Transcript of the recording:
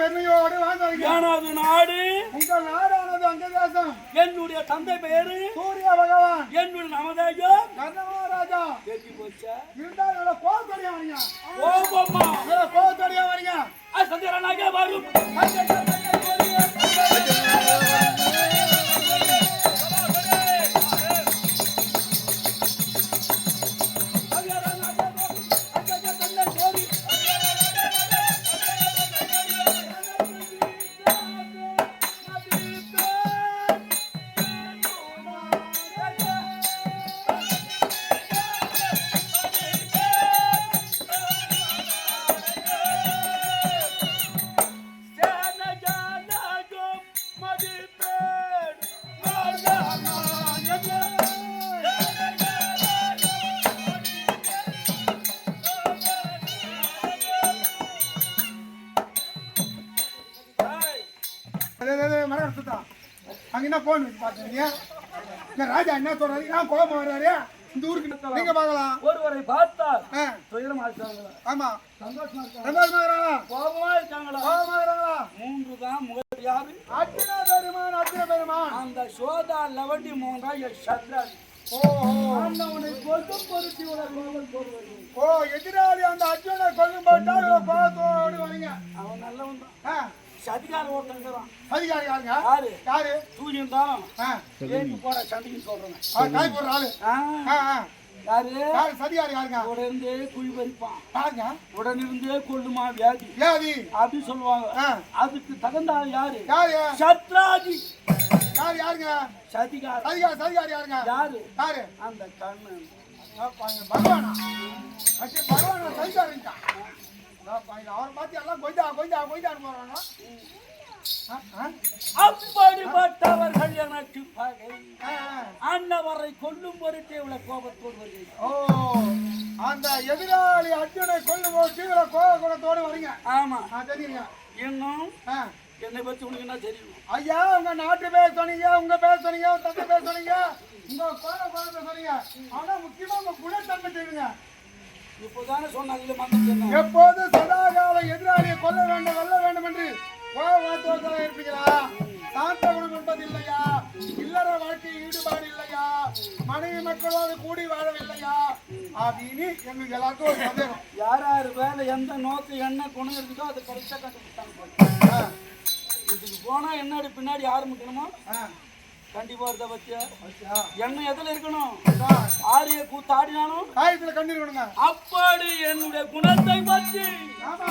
வெறுமையோடு வாழ்ந்தவங்க எனது நாடு உங்கள் நாடானது அங்க தேசம் என்னுடைய தந்தை பெயரு சூரிய பகவான். என்னுடைய நமதேயம் கர்ணமகாராஜா கேட்டி போச்சா? இருந்தா இவ்வளவு கோவத்தடியா வரீங்க. ஓபம்மா இவ்வளவு கோவத்தடியா வரீங்க. சந்திரனாக வரும். அங்க என்ன போன் வச்சு பாத்துறீங்க இந்த ராஜா என்ன சொல்றாரு நான் கோபம் வர்றாரு இந்த ஊருக்கு நீங்க பார்க்கலாம் ஒருவரை பார்த்தால் ஆ, துயரமா இருக்காங்களா ஆமா. சந்தோஷமா இருக்காங்க சந்தோஷமா இருக்கிறாங்களா கோபமா இருக்காங்களா? கோபமா இருக்கிறாங்களா மூன்று தான் முகர் யாரு அந்த சோதா லவண்டி தான் என் சத்ராஜி ஓ எதிராளி அந்த அர்ஜுனை கொல்லும் போட்டா இவ்வளவு கோபத்தோடு வரீங்க அவன் நல்லவன் தான். சதிகார ஓட்டங்கிறான் அதிகாரி யாருங்க? யாரு? யாரு? தூயம் தான்? ஏக்கு போட சண்டைக்கு சொல்றேன் காய் போடுற ஆளு. யாரு? யாரு? சதிகாரி யாருங்க? உடனே குழி பறிப்பான். யாருங்க? உடனிருந்தே கொள்ளுமா வியாதி? வியாதி. அப்படி சொல்லுவாங்க. அதுக்கு தகுந்த யாரு? யாரு? சத்ராஜி. யாரு யாருங்க? சதிகார. சதிகாரி சதிகாரி யாருங்க? யாரு? யாரு? அந்த பாருங்க, பகவானா? அச்சே, பகவானா சதிகாரிங்க அவரை பார்த்து எல்லாம் கொய்தா கொய்தா கொய்தான்னு ஆ, அப்படிப்பட்டவர்கள் எனக்கு பகை. அன்னவரை கொல்லும் பொருட்டே உள்ள கோபத்தோடு வருகிறேன். ஓ அந்த எதிராளி அர்ஜுனை கொல்லும் போது தீவிர கோப குணத்தோடு வரீங்க. ஆமா. தெரியுங்க. இன்னும் ஆ. என்னை பத்தி உனக்கு என்ன தெரியும்? ஐயா உங்க நாட்டு பேர் சொன்னீங்க உங்க பேர் சொன்னீங்க தந்தை பேர் சொன்னீங்க. உங்க கோல குணத்தை சொன்னீங்க. ஆனா முக்கியமா உங்க குணத்தன்மை தெரியுங்க. இப்போதானே சொன்னாங்க எப்போது சதாகால எதிராளியை கொல்ல வேண்டும் வெல்ல வேண்டும் என்று கோபத்தோடு இருப்பீங்களா சாந்த குணம் என்பது இல்லையா? இல்லற வாழ்க்கையில் ஈடுபாடு இல்லையா? மனைவி மக்களோடு கூடி வாழவில்லையா? அப்படின்னு எங்களுக்கு எல்லாருக்கும் ஒரு சந்தேகம். யார் யார் வேலை எந்த நோக்கு என்ன குணம் இருக்குதோ அதை கரெக்டாக கண்டுபிடிச்சாங்க. இதுக்கு போனா என்னடி பின்னாடி யார் முக்கணுமோ கண்டிப்பா இருந்த பத்தியா. எண்ணெய் எதுல இருக்கணும்? ஆரிய கூத்தாடினாலும் காயத்துல கண்ணீர் அப்படி என்னுடைய குணத்தை ஆமா.